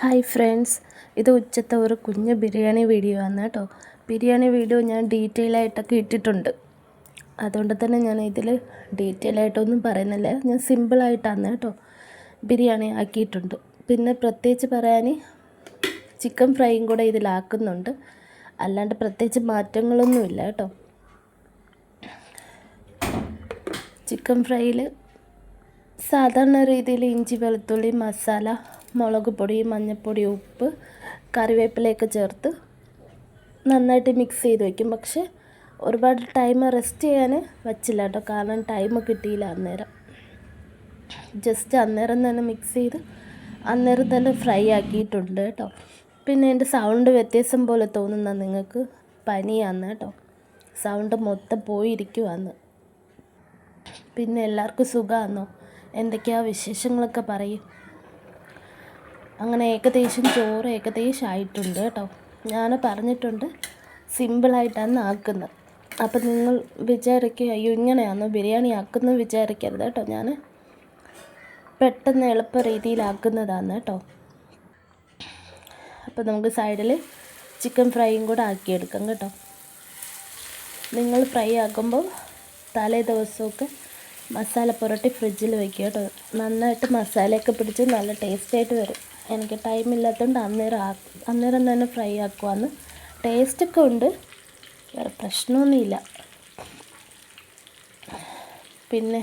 Hi friends. ഇത് ഉച്ചത്തെ ഒരു കുഞ്ഞ് ബിരിയാണി വീഡിയോ ആണ് കേട്ടോ. ബിരിയാണി വീഡിയോ ഞാൻ ഡീറ്റെയിൽ ആയിട്ടൊക്കെ ഇട്ടിട്ടുണ്ട്. അതുകൊണ്ട് തന്നെ ഞാൻ ഇതിൽ ഡീറ്റെയിൽ ആയിട്ടൊന്നും പറയുന്നില്ല. ഞാൻ സിമ്പിളായിട്ടാണ് കേട്ടോ ബിരിയാണി ആക്കിയിട്ടുണ്ട്. പിന്നെ പ്രത്യേകിച്ച് പറയാൻ ചിക്കൻ ഫ്രൈയും കൂടെ ഇതിലാക്കുന്നുണ്ട്. അല്ലാണ്ട് പ്രത്യേകിച്ച് മാറ്റങ്ങളൊന്നുമില്ല കേട്ടോ. ചിക്കൻ ഫ്രൈയിൽ സാധാരണ രീതിയിൽ ഇഞ്ചി വെളുത്തുള്ളി മസാല മുളക് പൊടി മഞ്ഞൾപ്പൊടി ഉപ്പ് കറിവേപ്പിലയൊക്കെ ചേർത്ത് നന്നായിട്ട് മിക്സ് ചെയ്ത് വയ്ക്കും പക്ഷെ ഒരുപാട് ടൈം റെസ്റ്റ് ചെയ്യാൻ വച്ചില്ല കേട്ടോ. കാരണം ടൈം കിട്ടിയില്ല അന്നേരം. ജസ്റ്റ് അന്നേരം തന്നെ മിക്സ് ചെയ്ത് അന്നേരം തന്നെ ഫ്രൈ ആക്കിയിട്ടുണ്ട് കേട്ടോ. പിന്നെ എന്റെ സൗണ്ട് വ്യത്യാസം പോലെ തോന്നുന്ന നിങ്ങൾക്ക് പനിയാന്ന് കേട്ടോ. സൗണ്ട് മൊത്തം പോയിരിക്കുവാന്ന്. പിന്നെ എല്ലാവർക്കും സുഖമാണോ എന്തൊക്കെയാ വിശേഷങ്ങളൊക്കെ പറയും. അങ്ങനെ ഏകദേശം ചോറ് ഏകദേശം ആയിട്ടുണ്ട് കേട്ടോ. ഞാൻ പറഞ്ഞിട്ടുണ്ട് സിമ്പിളായിട്ടാണ് ആക്കുന്നത്. അപ്പം നിങ്ങൾ വിചാരിക്കുക അയ്യോ ഇങ്ങനെയാണോ ബിരിയാണി ആക്കുന്നത് വിചാരിക്കരുത് കേട്ടോ ഞാൻ. പെട്ടെന്ന് എളുപ്പ രീതിയിലാക്കുന്നതാണ് കേട്ടോ. അപ്പോൾ നമുക്ക് സൈഡിൽ ചിക്കൻ ഫ്രൈയും കൂടെ ആക്കിയെടുക്കാം കേട്ടോ. നിങ്ങൾ ഫ്രൈ ആക്കുമ്പോൾ തലേ ദിവസമൊക്കെ മസാല പുരട്ടി ഫ്രിഡ്ജിൽ വയ്ക്കുക കേട്ടോ. നന്നായിട്ട് മസാലയൊക്കെ പിടിച്ച് നല്ല ടേസ്റ്റായിട്ട് വരും. എനിക്ക് ടൈം ഇല്ലാത്തതുകൊണ്ട് അന്നേരം അന്നേരം തന്നെ ഫ്രൈ ആക്കുവാന്ന്. ടേസ്റ്റൊക്കെ ഉണ്ട്. വേറെ പ്രശ്നമൊന്നുമില്ല. പിന്നെ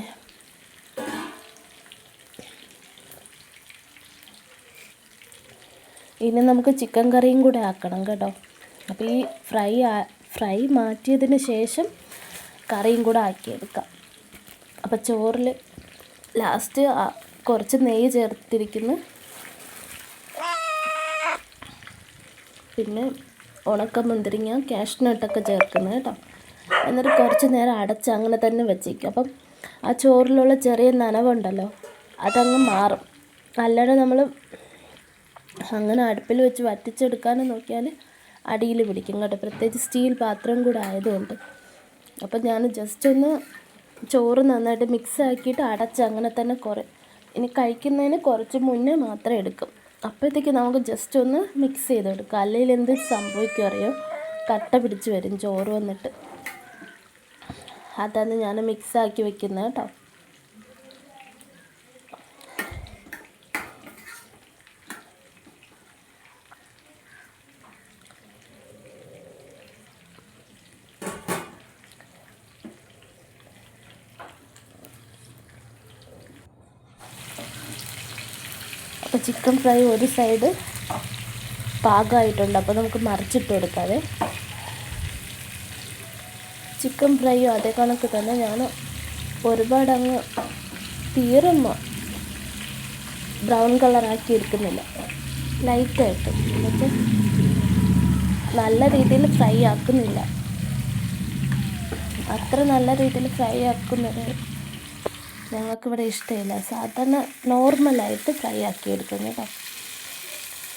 ഇനി നമുക്ക് ചിക്കൻ കറിയും കൂടെ ആക്കണം കേട്ടോ. അപ്പോൾ ഈ ഫ്രൈ ഫ്രൈ മാറ്റിയതിന് ശേഷം കറിയും കൂടെ ആക്കിയെടുക്കാം. അപ്പോൾ ചോറിൽ ലാസ്റ്റ് കുറച്ച് നെയ്യ് ചേർത്തിരിക്കുന്നു. പിന്നെ ഉണക്ക മുന്തിരിങ്ങ കാഷ്നട്ടൊക്കെ ചേർക്കുന്നത് കേട്ടോ. എന്നിട്ട് കുറച്ച് നേരം അടച്ച് അങ്ങനെ തന്നെ വെച്ചേക്കും. അപ്പം ആ ചോറിലുള്ള ചെറിയ നനവുണ്ടല്ലോ അതങ്ങ് മാറും. അല്ലാതെ നമ്മൾ അങ്ങനെ അടുപ്പിൽ വെച്ച് വറ്റിച്ചെടുക്കാൻ നോക്കിയാൽ അടിയിൽ പിടിക്കും കേട്ടോ. പ്രത്യേകിച്ച് സ്റ്റീൽ പാത്രം കൂടെ ആയതുകൊണ്ട്. അപ്പം ഞാൻ ജസ്റ്റ് ഒന്ന് ചോറ് നന്നായിട്ട് മിക്സ് ആക്കിയിട്ട് അടച്ച് അങ്ങനെ തന്നെ കുറേ ഇനി കഴിക്കുന്നതിന് കുറച്ച് മുന്നേ മാത്രം എടുക്കും. അപ്പോഴത്തേക്ക് നമുക്ക് ജസ്റ്റ് ഒന്ന് മിക്സ് ചെയ്തെടുക്കാം. അല്ലെങ്കിൽ എന്ത് സംഭവിക്കും അറിയോ? കട്ട പിടിച്ച് വരും ചോറ് വന്നിട്ട്. അതാണ് ഞാൻ മിക്സാക്കി വെക്കുന്നത് കേട്ടോ. അപ്പോൾ ചിക്കൻ ഫ്രൈ ഒരു സൈഡ് പാകമായിട്ടുണ്ട് അപ്പോൾ നമുക്ക് മറിച്ചിട്ട് കൊടുക്കാതെ ചിക്കൻ ഫ്രൈയും അതേ കണക്ക് തന്നെ ഞാൻ ഒരുപാട് അങ്ങ് തീരുന്നു ബ്രൗൺ കളറാക്കി എടുക്കുന്നില്ല. ലൈറ്റായിട്ട് എന്നിട്ട് നല്ല രീതിയിൽ ഫ്രൈ ആക്കുന്നില്ല. അത്ര നല്ല രീതിയിൽ ഫ്രൈ ആക്കുന്നത് ഞങ്ങൾക്കിവിടെ ഇഷ്ടമില്ല. സാധാരണ നോർമലായിട്ട് ഫ്രൈ ആക്കി കേട്ടോ.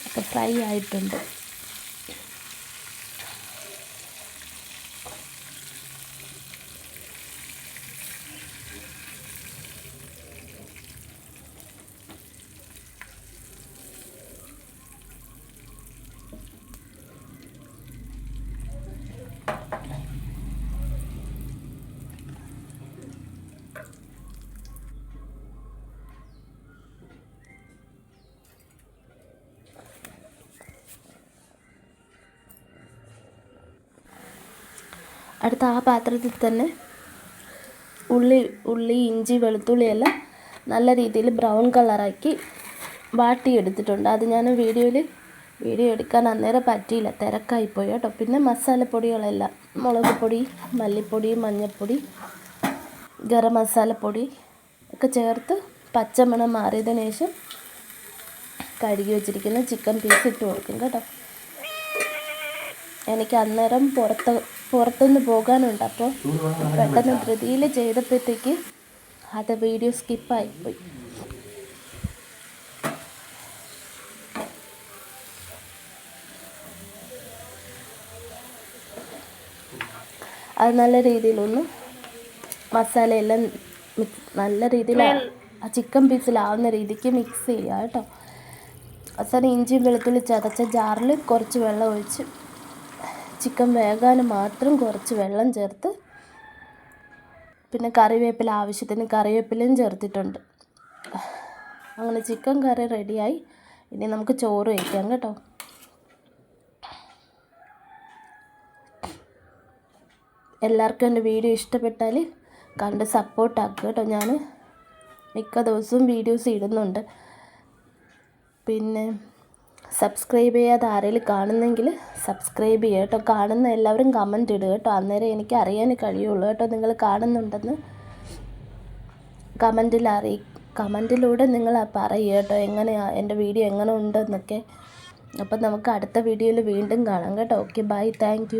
അപ്പോൾ ഫ്രൈ ആയിട്ടുണ്ട്. അടുത്ത ആ പാത്രത്തിൽ തന്നെ ഉള്ളി ഉള്ളി ഇഞ്ചി വെളുത്തുള്ളിയെല്ലാം നല്ല രീതിയിൽ ബ്രൗൺ കളറാക്കി വാട്ടിയെടുത്തിട്ടുണ്ട്. അത് ഞാൻ വീഡിയോയിൽ വീഡിയോ എടുക്കാൻ അന്നേരം പറ്റിയില്ല. തിരക്കായിപ്പോയി കേട്ടോ. പിന്നെ മസാലപ്പൊടികളെല്ലാം. മുളക് പൊടി മല്ലിപ്പൊടി മഞ്ഞൾപ്പൊടി ഗരം മസാലപ്പൊടി ഒക്കെ ചേർത്ത് പച്ചമണം മാറിയതിന് ശേഷം കഴുകി വെച്ചിരിക്കുന്ന ചിക്കൻ പീസ് ഇട്ട് കൊടുക്കും കേട്ടോ. എനിക്ക് അന്നേരം പുറത്ത് പുറത്തുനിന്ന് പോകാനുണ്ട്. അപ്പോൾ പെട്ടെന്ന് ധൃതിയിൽ ചെയ്തപ്പോഴത്തേക്ക് അത് വീഡിയോ സ്കിപ്പായിപ്പോയി അത് നല്ല രീതിയിലൊന്ന് മസാലയെല്ലാം നല്ല രീതിയിൽ ആ ചിക്കൻ പീസിലാവുന്ന രീതിക്ക് മിക്സ് ചെയ്യുക കേട്ടോ. അവസാനം ഇഞ്ചിയും വെളുത്തുള്ളി ചതച്ച ജാറിൽ കുറച്ച് വെള്ളം ഒഴിച്ച് ചിക്കൻ വേകാൻ മാത്രം കുറച്ച് വെള്ളം ചേർത്ത് പിന്നെ കറിവേപ്പില ആവശ്യത്തിന് കറിവേപ്പിലയും ചേർത്തിട്ടുണ്ട്. അങ്ങനെ ചിക്കൻ കറി റെഡിയായി. ഇനി നമുക്ക് ചോറ് വയ്ക്കാം കേട്ടോ. എല്ലാവർക്കും എന്റെ വീഡിയോ ഇഷ്ടപ്പെട്ടാൽ കണ്ട് സപ്പോർട്ടാക്കുക കേട്ടോ ഞാൻ. മിക്ക ദിവസവും വീഡിയോസ് ഇടുന്നുണ്ട്. പിന്നെ സബ്സ്ക്രൈബ് ചെയ്യാതെ ആരെങ്കിലും കാണുന്നെങ്കിൽ സബ്സ്ക്രൈബ് ചെയ്യുക കേട്ടോ. കാണുന്ന എല്ലാവരും കമന്റ് ഇടുക കേട്ടോ. അന്നേരം എനിക്ക് അറിയാൻ കഴിയുള്ളൂ കേട്ടോ നിങ്ങൾ കാണുന്നുണ്ടെന്ന്. കമന്റിൽ അറിയി കമന്റിലൂടെ നിങ്ങൾ പറയുക കേട്ടോ. എങ്ങനെയാണ് എന്റെ വീഡിയോ എങ്ങനെ ഉണ്ടെന്നൊക്കെ. അപ്പം നമുക്ക് അടുത്ത വീഡിയോയിൽ വീണ്ടും കാണാം കേട്ടോ. Okay bye thank